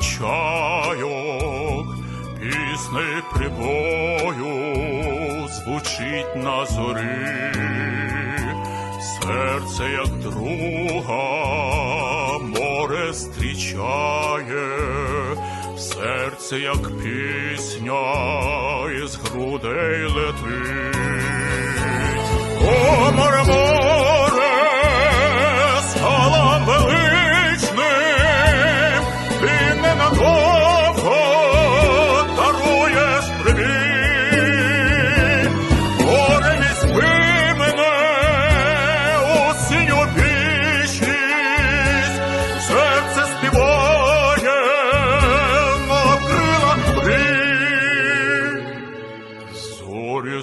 чайок, пісни прибою звучить на зорі, серце, як друга, море зустрічає, серце, як пісня, із грудей летить.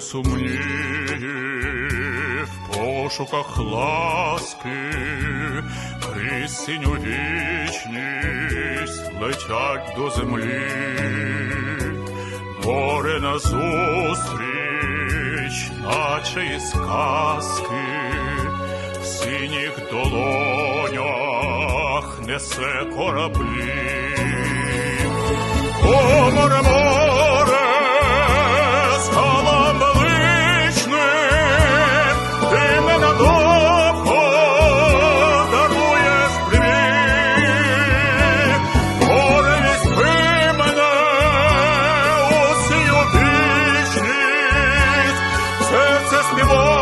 Зорі сумні в пошуках ласки, крізь синю вічність летять до землі, море назустріч, наче із казки, в синіх долонях несе кораблі. Texas, meu.